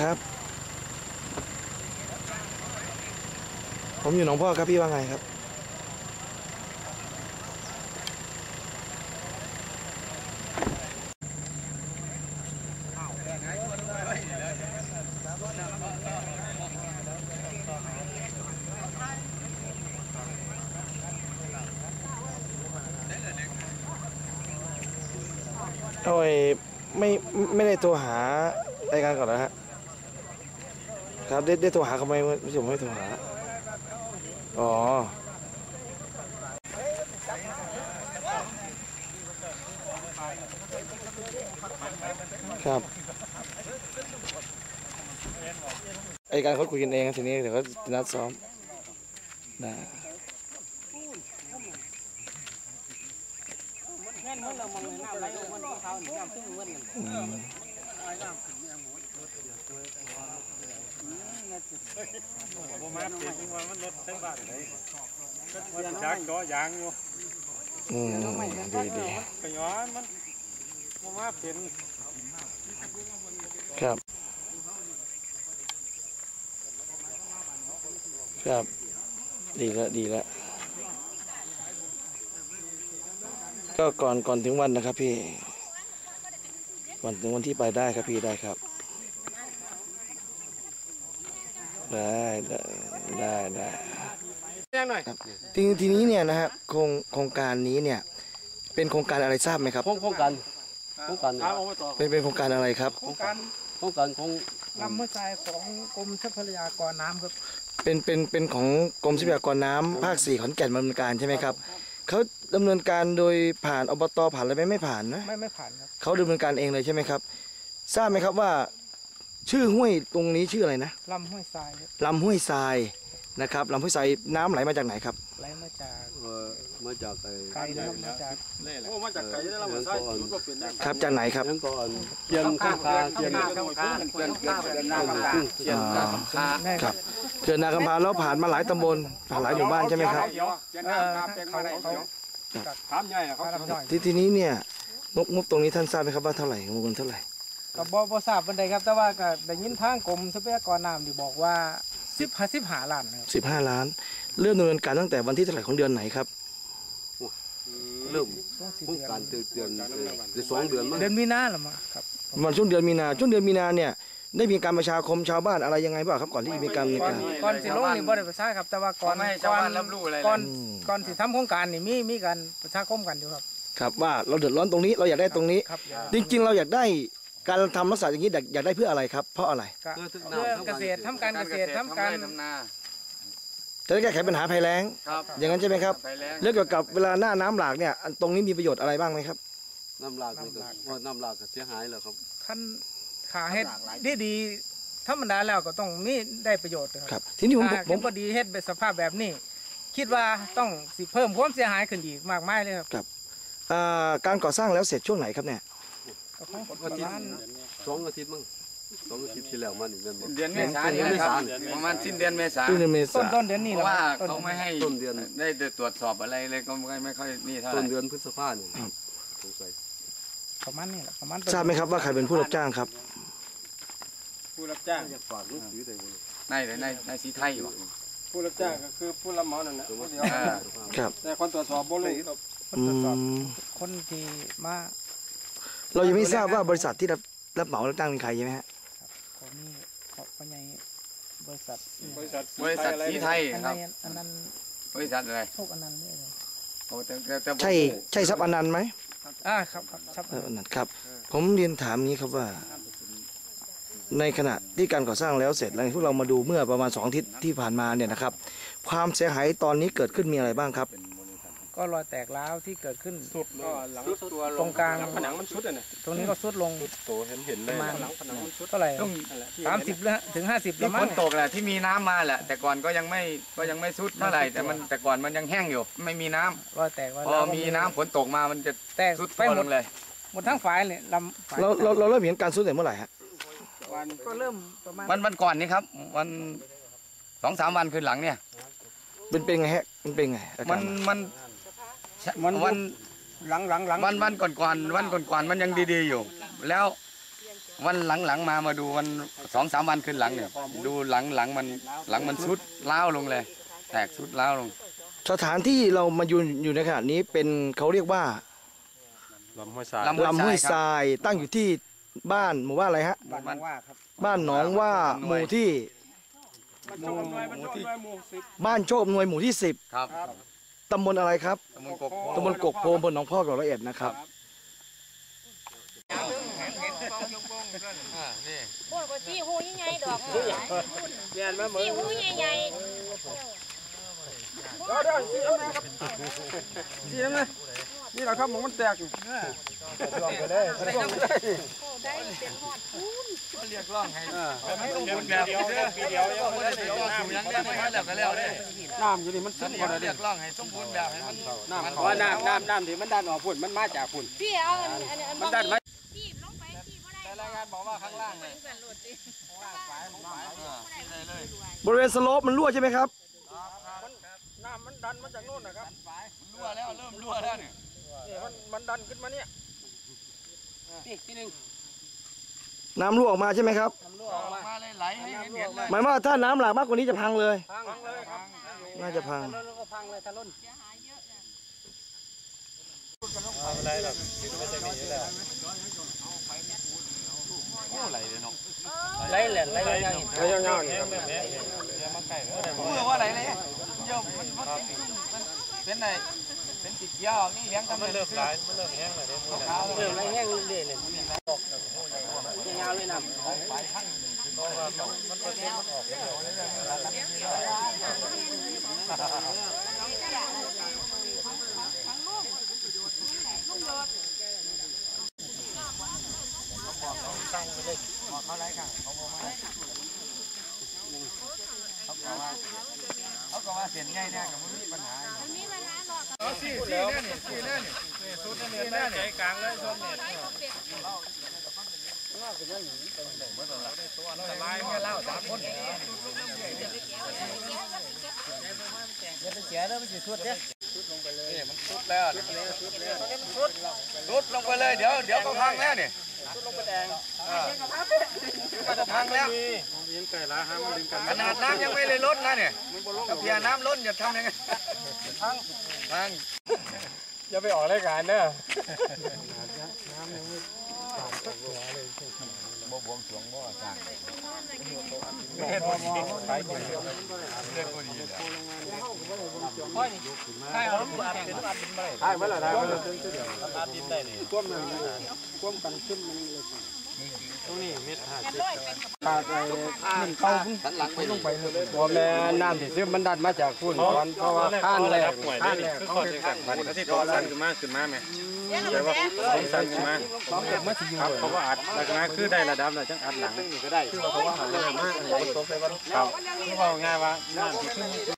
ครับ ผมอยู่หนองพ่อครับพี่ว่าไงครับ โอ้ยไม่ไม่ได้โทรหารายการก่อนนะฮะ ครับได้ได้โทรหาเขาไหมไม่ใช่ผมไม่โทรหา อ๋อครับไอการเขาคุยกันเองทีนี้เดี๋ยวเขานัดซ้อมได้ ผมมาเปลี่ยนว่ามันรถเส้นบ้านเลยก็ยักษ์ก็ยางอยู่อืมดีดีกย้อนมันผมมาเปลี่ยนครับ ครับ ดีล้วดีล้วก็ก่อนก่อนถึงวันนะครับพี่ก่อนถึงวันที่ไปได้ครับพี่ได้ครับ ได้ได้ได้ได้แจ้งหน่อยครับทีทีนี้เนี่ยนะฮะโครงโครงการนี้เนี่ย เป็นโครงการอะไรทราบไหมครับ โครงโครงการโครงการถามอบตเป็นเป็นโครงการอะไรครับ โครงการโครงการของลำเมื่อทรายของกรมทรัพยากรน้ำครับ เป็นเป็นเป็นของกรมทรัพยากรน้ำภาคสี่ขอนแก่นดำเนินการใช่ไหมครับเขาดำเนินการโดยผ่านอบตผ่านอะไรไหมไม่ผ่านนะไม่ไม่ผ่านครับเขาดำเนินการเองเลยใช่ไหมครับ ทราบไหมครับว่า ชื่อห้วยตรงนี้ชื่ออะไรนะลำห้วยทรายครับลำห้วยทรายนะครับลำห้วยทรายน้ำไหลมาจากไหนครับ ไหลมาจากเอ่อมาจากไอ้ไกลนะครับมาจากโอ้มาจากไกลได้แล้วมาใช่รถก็เปลี่ยนได้ครับจากไหนครับยังก่อนเกียนข้างคาเกียนข้างข้างเปลี่ยนเปลี่ยนเปลี่ยนหน้าข้างเกียนหน้าคำคาได้ครับเขื่อนนากำพร้าแล้วผ่านมาหลายตำบลผ่านหลายหมู่บ้านใช่ไหมครับ เดี๋ยวเปลี่ยนหน้าข้างเป็นมาไหนเดี๋ยวถามใหญ่เขาพารับหน่อยทีทีนี้เนี่ยงบงบตรงนี้ท่านทราบไหมครับว่าเท่าไหร่งบเงินเท่าไหร่ ก็บ่บ่ทราบบันไดครับ แต่ว่าก็ได้ยินทางกรมทรัพยากรน้ำที่บอกว่าสิบห้าสิบหาล้านนะครับสิบห้าล้าน เริ่มดำเนินการตั้งแต่วันที่เท่าไหร่ของเดือนไหนครับ เริ่มช่วงสี่โครงเดือนการเตือนเตือนในสองเดือนมั้งเดือนมีนาหรือมั้งครับประมาณช่วงเดือนมีนาช่วงเดือนมีนาเนี่ยได้มีการประชาคมชาวบ้านอะไรยังไงบ้างครับก่อนที่จะมีการดำเนินก่อนการก่อนสิลงนี่บ่ได้ประชาครับ แต่ว่าก่อนก่อนก่อนอืมก่อนสิทำโครงการนี่มีมีการประชาคมกันอยู่ครับ ครับว่าเราเดือดร้อนตรงนี้เราอยากได้ตรงนี้ครับจริงๆ เราอยากได้ การทำลักษณะอย่างนี้อยากอยากได้เพื่ออะไรครับ เพราะอะไรก็เพื่อทึกเพื่อน้ำเกษตรทำการเกษตรทำการจะได้แก้ไขปัญหาภัยแล้ง ครับอย่างนั้นใช่ไหมครับไปแล้วเรื่องเกี่ยวกับเวลาหน้าน้ำหลากเนี่ยอันตรงนี้มีประโยชน์อะไรบ้างไหมครับ น้ำหลากนี่ก็ว่าน้ำหลากก็เสียหายแล้วครับ ขั้นขาเฮ็ดดีดีๆธรรมดาแล้วก็ต้องมีได้ประโยชน์นะคครัรับบทีนี้ผมถ้าผเฮ็มดบ่ดีเฮ็ดเป็นสภาพแบบนี้ คิดว่าต้องสิเพิ่มความเสียหายขึ้นอีกมากมายเลยครับ อ่าการก่อสร้างแล้วเสร็จช่วงไหนครับเนี่ย ก็คงประมาณสองอาทิตย์มั้งสองอาทิตย์ที่แล้วมานี่แม่นบ่ เดือนเมษายนนี่นะครับประมาณสิ้นเดือนเมษาต้นเดือนเมต้นษาต้นเดือนนี้เพราะว่าต้นเขาไม่ให้ต้นเดือน ได้ตรวจสอบอะไรเลยก็ไม่ไม่ค่อยนี่เท่าไหต้ร่นเดือนพฤษภาเนี่ยสงสัยประมาณนี้แหละประมาณทราบไหมครับว่าใครเป็นผู้รับจ้างครับ ผู้รับจ้าง อยากฝากลูกถือได้บ่ในในในสีไทยอยู่ผู้รับจ้างก็คือผู้รับเหมานั่นแหละผู้เดียวอ่าครับ แต่คนตรวจสอบบ่รู้ครับคนอืตรวจสอบมคนที่มา เรายังไม่ทราบว่าบริษัทที่รับรับเหมารับจ้างเป็นใครใช่ไหมฮะเขามีเขาเขาใหญ่บริษัทบริษัทบริษัทสีไทยอันคนั้รับ นอันนั้นบริษัทอะไรโชคอันนั้นนี่เลยโอ้แต่แต่แต่ใช่ใช่ทรัพย์อนันต์ไหมอ่าครับครับครับเอออนันต์ครับ ผมเรียนถามงี้ครับว่า ในขณะที่การก่อสร้างแล้วเสร็จแล้วพวกเรามาดูเมื่อประมาณสองอาทิตย์ที่ผ่านมาเนี่ยนะครับ ความเสียหายตอนนี้เกิดขึ้นมีอะไรบ้างครับ ก็รอยแตกร้าวที่เกิดขึ้น สุดก็หลังสุดตัวตรงกลาง ผนังมันสุดอะเนี่ยตรงนี้ก็สุดลงโตเห็นเห็นเลยหลังผนังมันสุดเท่าไหร่ต้องสามสิบแล้วถึงห้าสิบแล้ที่วมั้ฝงนตกแหละที่มีน้ำมาแหละ แต่ก่อนก็ยังไม่ก็ยังไม่สุดเท่าไหร่แต่มันแต่ก่อนมันยังแห้งอยู่ ไม่มีน้ำรอยแตกรอยพอร้าวมีน้ำฝนตกมามันจะแตกสุดไปตัวหมลดงเลยหมดทั้งฝ่ายเลยลำฝ่ายเราเราเราเริ่มเห็นการสุดแต่เมื่อไหร่ฮะวันก็เริ่มประมาณวันวันก่อนนี้ครับวันสองสามวันคืนหลังเนี่ยเป็นเป็นไงฮะมันเป็นไงอามัการนมัน มันวันหลังหลังหลังวันวันก่อนก่อนๆวันก่อนก่อนๆมันยังดีๆอยู่ แล้ววันหลังๆมามาดูวันสองสามวันขึ้นหลังเนี่ยดูหลังหลังมันหลังมันสุดล้าวลงเลย แตกสุดล้าวลง สถานที่เรามาอยู่อยู่ในขณะนี้เป็นเขาเรียกว่าลำห้วยทรายลำลำห้วยททรายรายตั้งอยู่ที่บ้านหมู่บ้านอะไรฮะ บ้านน้องว่าครับบ้านหนองว่าหมู่ที่มันโจมหน่วยมันโจมหน่วยหมู่สิบบ้านโชคอำนวยหมู่ที่ครับ10 ตำบลอะไรครับ ตำบลกกตำบลกกโพอำเภอหนองพอกจังหวัดร้อยเอ็ดนะครับ อ่านี่โอ้ยก็สีหูใหญ่ๆดอกสีหูใหญ่ๆนี่ แหละครับหมูมันแตกเรียกร้องให้ให้สมบูรณ์แบบเด้อปีเดียวยังได้ต่อสู้ยังได้ไม่แล้วก็แล้วเด้น้ำอยู่นี่มันอัซึนมนี้ก่อนเลยเรียกร้องให้สมบูรณ์แบบให้มันน้ำเพราะว่าน้ำน้ำน้ำที่มันดันออกฝุ่นมันมาจากฝุ่นพี่เอาอันอันอันมันดันมาที่ลงไปที่บ่ได้แต่รายงานบอกว่าข้างล่างเนี่ยบริเวณสโลปมันรั่วใช่ไหมครับน้ำมันดันมาจากโน่นนะครับรั่วแล้วเริ่มรั่วแล้วเนี่ย นี่มันมันดันขึ้นมาเนี่ยนี่ที่หนึ่งน้ำรั่วออกมาใช่ไหมครับออกมาเลยไหลให้เห็นเห็นเลยหมายว่าถ้าน้ำหลากมากกว่านี้จะพังเลย พังเลยครับน่าจะพังแล้วก็พังเลยทะลุนไหลเลยเนาะไหลแหล่ไหลยาวไหลยาวนี่ครับเมื่อว่าไหลเลยเยอะมันมันมัน เป็นไงเป็นติดยาวนี่เลี้ยงทำมันเลเริ่ยมหลายมันเริ่มแห้งแล้วเนี่ยขาวเริ่มไหลแห้งเรื่อยๆเลยยาวเลยน้ำเขาก็ว่า เสียนใหญ่แน่กับมันมีปัญหามีเวลาหรอกเอาสี่สี่แน่นี่สี่แน่นี่สุดเนี่ยแน่ใจกลางเลยส้มเนี่ยลายเงี้ยเล่าสามคนเสียแล้วมันสิสุดเนี่ยนี่มันสุดแล้วสุดสุดลงไปเลยเดี๋ยวเดี๋ยวก็พังแล้วนี่ สุดลงไปแดงก็จะพังแล้วยินไก่ละห้ามดึงกันขนาดน้ำยังไม่เลยลดนะเนี่ยถ้าเพียน้ำล้นจะทำยังไงพังพังอย่าไปออกรายการเด้อใช่เอาแข่งได้เมื่อไหร่ได้เมื่อไหร่ก้มหนึ่งก้มกันขึ้นมันเลยตรงนี้เม็ดหาปากไอ้มันเต้าสันหลังไปลงไปบ่แม่น้ำที่ซึมมันดันมาจากฝุ่นก่อนเพราะว่าข้านแรกข้านแรกเขาข้อจำกัดมันก็ที่ตัวสั้นขึ้นมาขึ้นมาไหม แต่ว่าตัวสั้นขึ้นมาต้องเก็บมาสิอยู่ครับเขาก็อัดแล้วก็คือได้ระดับแล้วจังอัดหลังก็ได้คือว่าเขาว่าหาเรื่องมากเลยตกใส่วันครับคือว่าง่ายว่าน้ำที่ขึ้น